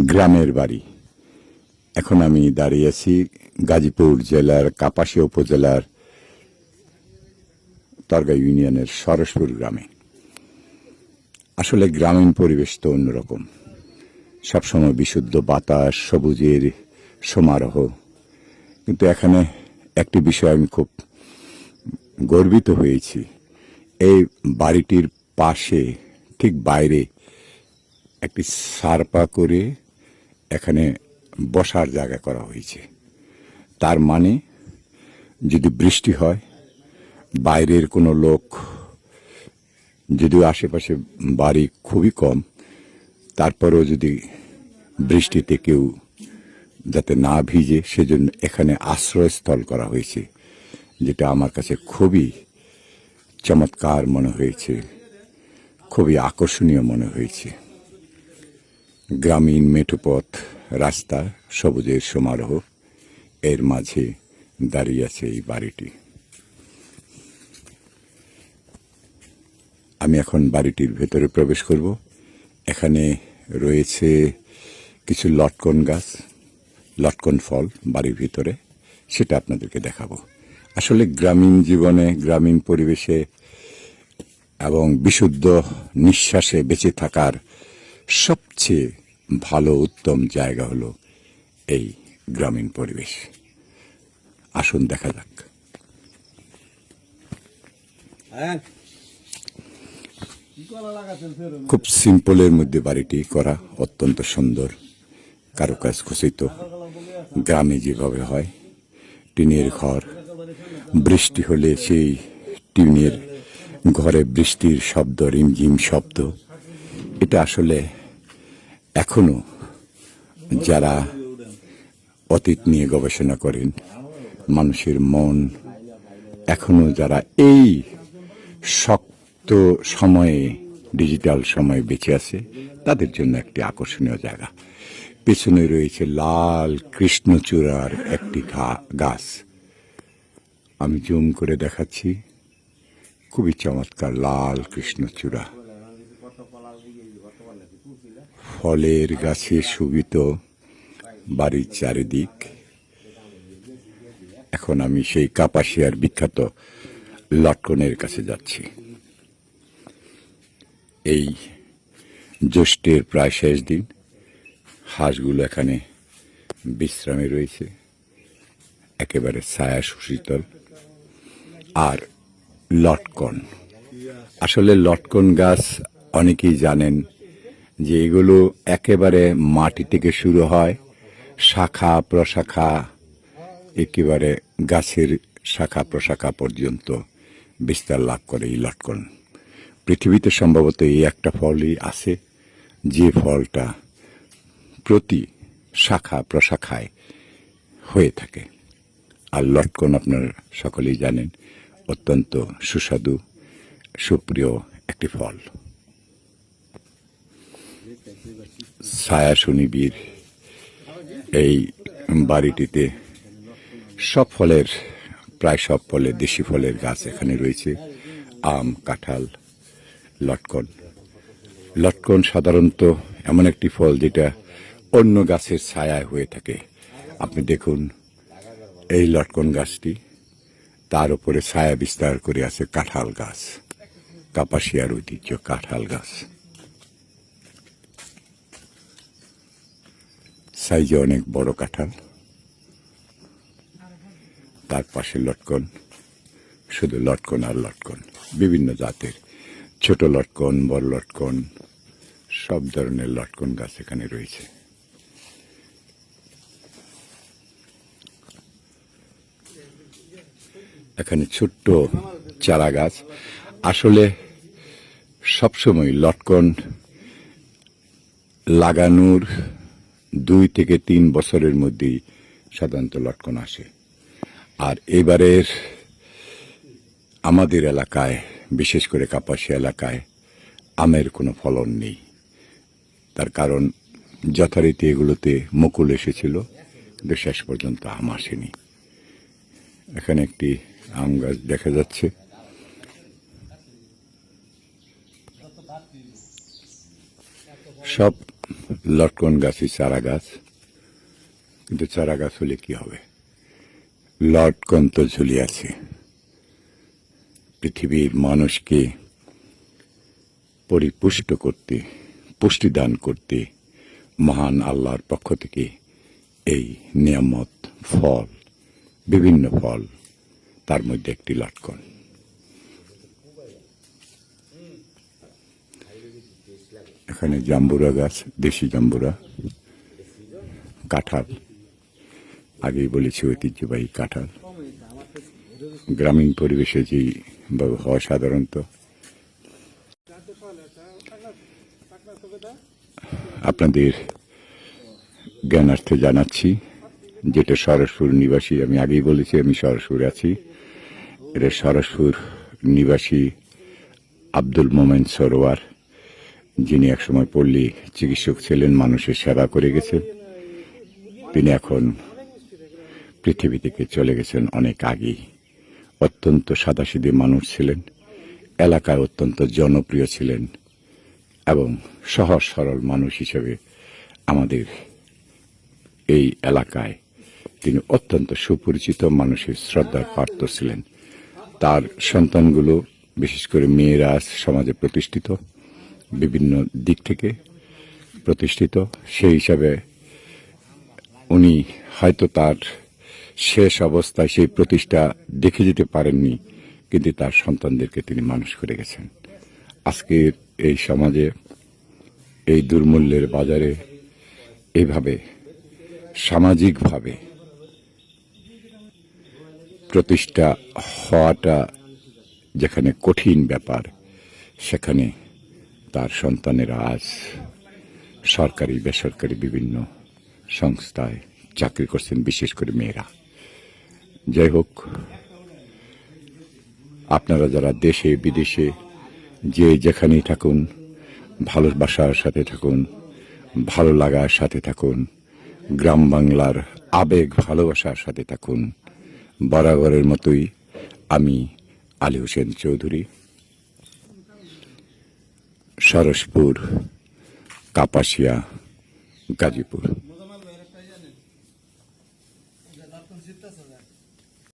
গ্রামের বাড়ি। এখন আমি দাঁড়িয়ে আছি গাজীপুর জেলার কাপাসিয়া উপজেলার তরগা ইউনিয়নের সরসপুর গ্রামে। আসলে গ্রামীণ পরিবেশ তো অন্যরকম। সবসময় বিশুদ্ধ বাতাস, সবুজের সমারোহ। কিন্তু এখানে একটি বিষয় আমি খুব গর্বিত হয়েছি। এই বাড়িটির পাশে ঠিক বাইরে একটি সারপা করে এখানে বসার জায়গা করা হয়েছে। তার মানে যদি বৃষ্টি হয়, বাইরের কোনো লোক যদিও আশেপাশে বাড়ি খুবই কম, তারপরেও যদি বৃষ্টিতে কেউ যাতে না ভিজে, সেজন্য এখানে আশ্রয়স্থল করা হয়েছে, যেটা আমার কাছে খুবই চমৎকার মনে হয়েছে। খুবই আকর্ষণীয় মনে হয়েছে। গ্রামীণ মেঠোপথ, রাস্তা, সবুজের সমারোহ, এর মাঝে দাঁড়িয়ে আছে এই বাড়িটি। আমি এখন বাড়িটির ভেতরে প্রবেশ করব। এখানে রয়েছে কিছু লটকন গাছ, লটকন ফল বাড়ির ভিতরে, সেটা আপনাদেরকে দেখাবো। আসলে গ্রামীণ জীবনে, গ্রামীণ পরিবেশে এবং বিশুদ্ধ নিঃশ্বাসে বেঁচে থাকার সবচেয়ে ভালো উত্তম জায়গা হলো এই গ্রামীণ পরিবেশ। আসুন দেখা যাক। হ্যাঁ। খুব সিম্পলের মধ্যে বাড়িটি করা অত্যন্ত সুন্দর কারুকাজ খচিত গ্রামে যেভাবে হয় টিনের ঘর বৃষ্টি হলে সেই টিনের ঘরে বৃষ্টির শব্দ, রিমঝিম শব্দ। এটা আসলে এখনও যারা অতীত নিয়ে গবেষণা করেন, মানুষের মন এখনও যারা এই শক্ত সময়ে, ডিজিটাল সময়ে বেঁচে আছে, তাদের জন্য একটি আকর্ষণীয় জায়গা। পেছনে রয়েছে লাল কৃষ্ণচূড়ার একটি গাছ। আমি জুম করে দেখাচ্ছি। খুবই চমৎকার, লাল কৃষ্ণচূড়া। ফলের গাছে সুবিত বাড়ির চারিদিক। এখন আমি সেই কাপাসিয়ার বিখ্যাত লটকনের কাছে যাচ্ছি। এই জ্যৈষ্ঠের প্রায় শেষ দিন, হাঁসগুলো এখানে বিশ্রামে রয়েছে, একেবারে ছায়া সুশীতল আর লটকন। আসলে লটকন গাছ অনেকেই জানেন যে এগুলো একেবারে মাটি থেকে শুরু হয়, শাখা প্রশাখা, একেবারে গাছের শাখা প্রশাখা পর্যন্ত বিস্তার লাভ করে এই লটকন। পৃথিবীতে সম্ভবত এই একটা ফলই আছে, যে ফলটা প্রতি শাখা প্রশাখায় হয়ে থাকে। আর লটকন আপনার সকলেই জানেন অত্যন্ত সুস্বাদু, সুপ্রিয় একটি ফল। ছায়া সুনিবির এই বাড়িটিতে সব ফলের, প্রায় সব ফলের, দেশি ফলের গাছ এখানে রয়েছে। আম, কাঁঠাল, লটকন। লটকন সাধারণত এমন একটি ফল যেটা অন্য গাছের ছায়ায় হয়ে থাকে। আপনি দেখুন এই লটকন গাছটি। তার উপরে ছায়া বিস্তার করে আছে কাঁঠাল গাছ, কাপাসিয়ার ঐতিহ্য কাঁঠাল গাছ। সাইজে অনেক বড় কাঁঠাল। তার পাশে লটকন, শুধু লটকন আর লটকন, বিভিন্ন জাতের ছোট লটকন, বড় লটকন, সব ধরনের লটকন গাছ এখানে রয়েছে। এখানে ছোট্ট চারা গাছ আসলে সবসময় লটকন লাগানোর দুই থেকে তিন বছরের মধ্যেই সাধারণত লটকন আসে। আর এবারের আমাদের এলাকায়, বিশেষ করে কাপাসী এলাকায়, আমের কোনো ফলন নেই। তার কারণ যথারীতি এগুলোতে মুকুল এসেছিল, কিন্তু শেষ পর্যন্ত আম আসেনি। এখানে একটি আম গাছ দেখা যাচ্ছে। সব লটকন গাছই চারা গাছ। কিন্তু চারা গাছ হলে কি হবে? লটকন তো ঝুলে আছে। পৃথিবীর মানুষকে পরিপুষ্ট করতে, পুষ্টিদান করতে মহান আল্লাহর পক্ষ থেকে এই নিয়ামত, ফল, বিভিন্ন ফল তার মধ্যে একটি লটকন। এখানে জাম্বুরা গাছ, দেশি জাম্বুরা, কাঁঠাল, আগেই বলেছি ঐতিহ্যবাহী কাঁঠাল। গ্রামীণ পরিবেশে যেই হয় সাধারণত। আপনাদের জ্ঞানার্থে জানাচ্ছি, যেটা সরসপুর নিবাসী, আমি আগেই বলেছি, আমি সরসপুর আছি। এটা সরসপুর নিবাসী আব্দুল মোমেন সরোয়ার, যিনি একসময় পল্লী চিকিৎসক ছিলেন, মানুষের সেবা করে গেছেন। তিনি এখন পৃথিবী থেকে চলে গেছেন অনেক আগেই। অত্যন্ত সাদাসিধে মানুষ ছিলেন, এলাকায় অত্যন্ত জনপ্রিয় ছিলেন এবং সহজ সরল মানুষ হিসেবে আমাদের এই এলাকায় তিনি অত্যন্ত সুপরিচিত মানুষের শ্রদ্ধার পাত্র ছিলেন। তার সন্তানগুলো, বিশেষ করে মেয়েরা সমাজে প্রতিষ্ঠিত, বিভিন্ন দিক থেকে প্রতিষ্ঠিত, সেই হিসাবে উনি হয়তো তার শেষ অবস্থায় সেই প্রতিষ্ঠা দেখে যেতে পারেননি, কিন্তু তার সন্তানদেরকে তিনি মানুষ করে গেছেন। আজকের এই সমাজে, এই দুর্মূল্যের বাজারে এইভাবে সামাজিকভাবে প্রতিষ্ঠা হওয়াটা যেখানে কঠিন ব্যাপার, সেখানে তার সন্তানেরা আজ সরকারি, বেসরকারি বিভিন্ন সংস্থায় চাকরি করছেন, বিশেষ করে মেয়েরা। যাই হোক, আপনারা যারা দেশে, বিদেশে যে যেখানেই থাকুন ভালোবাসার সাথে থাকুন, ভালো লাগার সাথে থাকুন, গ্রাম বাংলার আবেগ, ভালোবাসার সাথে থাকুন বরাবরের মতোই আমি আলী হোসেন চৌধুরী। সরসপুর কাপাসিয়া গাজীপুর।